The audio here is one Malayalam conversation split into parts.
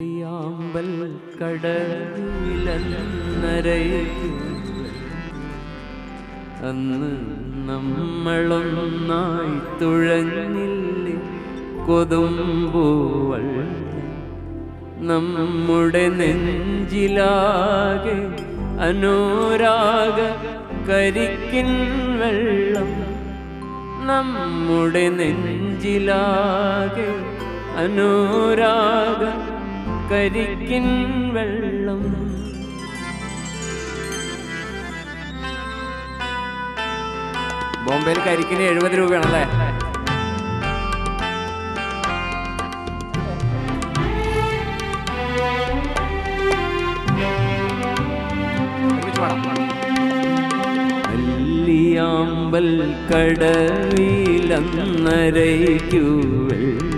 യാമ്പൽ കടവിലന്നരയ്ക്കു അന്ന് നമ്മളൊന്നായി തുഴഞ്ഞില്ലേ കൊതുമ്പൂവൾ. നമ്മുടെ നെഞ്ചിലാകെ അനുരാഗ കരിക്കിൻ വെള്ളം. നമ്മുടെ നെഞ്ചിലാകെ അനുരാഗ കരിക്കിൻ വെള്ളം. ബോംബെയിൽ കരിക്കിന് എഴുപത് രൂപയാണല്ലേ. അല്ലിയാമ്പൽ കടവിലന്നരയ്ക്കു വെള്ളം.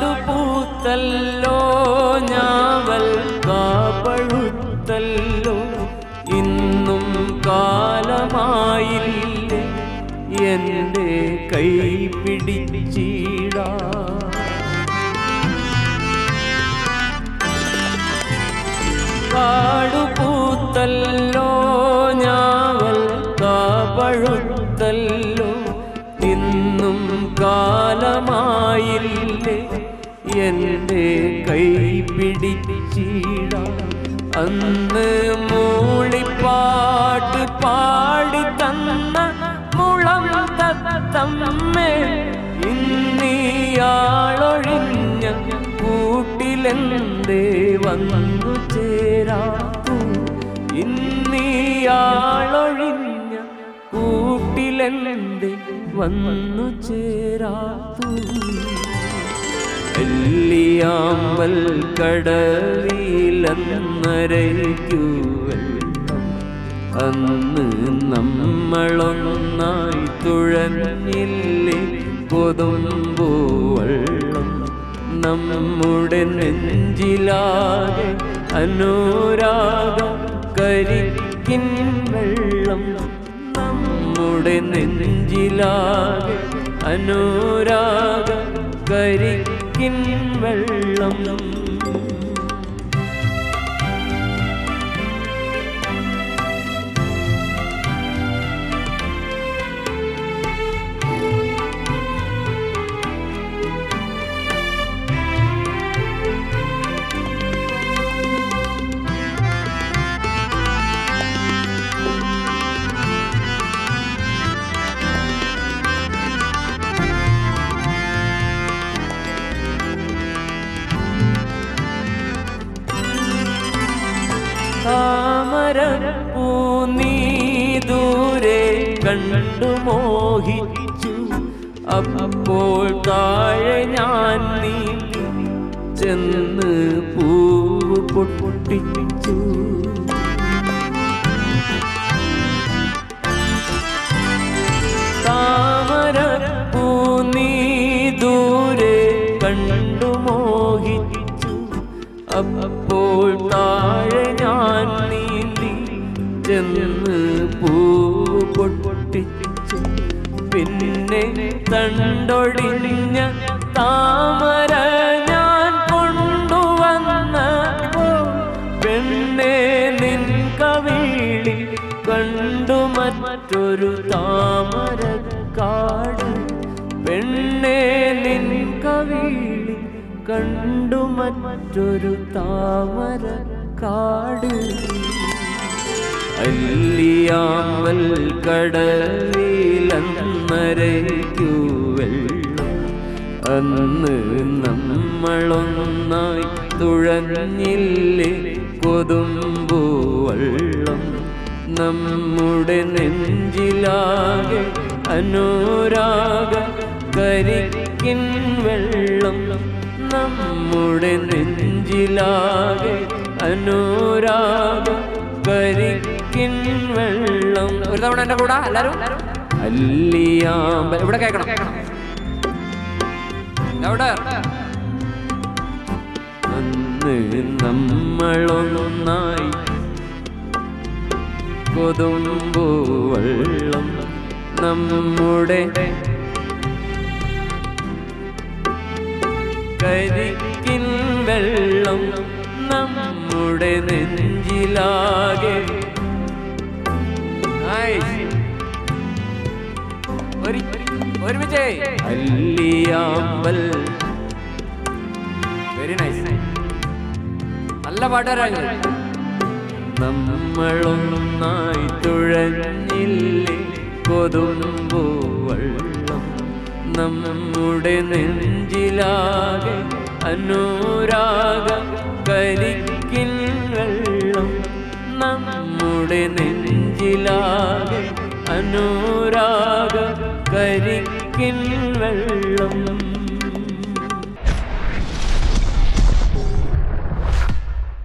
കാടുപൂത്തല്ലോ ഞാവൽ കാപ്പഴുത്തല്ലോ ഇന്നും കാലമായില്ല എന്റെ കൈ പിടിച്ചിടാ. കാടുപൂത്തല്ലോ ഞാവൽ കാപ്പഴുത്തല്ലോ ഇന്നും കാലമായില്ലേ എന്റെ കൈ പിടിച്ചിട അന്ന് മൂളിപ്പാട്ട് പാടി തന്ന മുളം തത്തമ്മേ ഇന്നിയാളൊഴിഞ്ഞ കൂട്ടിലെന്തേ വന്നു ചേരാത്തു? ഇന്നിയാളൊഴിഞ്ഞ കൂട്ടിലെന്തേ വന്നു ചേരാത്തു? വെള്ളിയാമ്പൽ കടവിലന്നരയ്ക്കു വെള്ളം അന്ന് നമ്മളൊന്നായി തുഴഞ്ഞില്ലേ കൊതുമ്പു വെള്ളം. നമ്മുടെ നെഞ്ചിലാകെ അനുരാഗ കരിക്കിൻ വെള്ളം. നമ്മുടെ നെഞ്ചിലാകെ അനുരാഗ കരിക്കിൻ വെള്ളം താമരപ്പൂ നീ ദൂരെ കണ്ടു മോഹിച്ചു. അപ്പോൾ താഴെ ഞാൻ നീ ചെന്ന് പൂവ് പൊട്ടിച്ചു. താമരപ്പൂ നീ ദൂരെ കണ്ടു മോഹിച്ചു. അപ്പോൾ താഴെ ചെന്ന് പൊട്ടിച്ചു. പിന്നെ തണ്ടൊടിഞ്ഞ താമര ഞാൻ കൊണ്ടുവന്ന പെണ്ണെ നിൻ കവിളി കണ്ടു മറ്റൊരു താമര കാട്. പെണ്ണെ നിൻ കവിളി കണ്ടു മറ്റൊരു താമര കാട്. അല്ലിയാമ്പൽ കടവിലന്നരയ്ക്കു വെള്ളം. അന്ന് നമ്മളൊന്നായി തുഴഞ്ഞില്ലേ കൊതുമ്പൂവള്ളം നമ്മുടെ നെഞ്ചിലാകെ അനുരാഗ കരിക്കിൻ വെള്ളം. നമ്മുടെ നെഞ്ചിലാകെ അനുരാഗ തവണ എന്റെ കൂടെ? എല്ലാരും? ഇവിടെ കേൾക്കണം. എവിടെ? അന്ന് നമ്മളൊന്നായി കൊതുമ്പൂവെള്ളം നമ്മുടെ കരിക്കിൻ വെള്ളം നമ്മുടെ നെഞ്ചിലാകെ വെരി നൈസ് നല്ല പാട്ടുകാരാണ് നമ്മളൊന്നായി തുഴഞ്ഞില്ലേ? കൊതുമ്പോ വെള്ളം. നമ്മുടെ നെഞ്ചിലാകെ അനുരാഗ കരിക്കിൻ വെള്ളം. നമ്മുടെ നെഞ്ചിലാകെ അനുരാഗ കരിക്കിൻ വെള്ളം.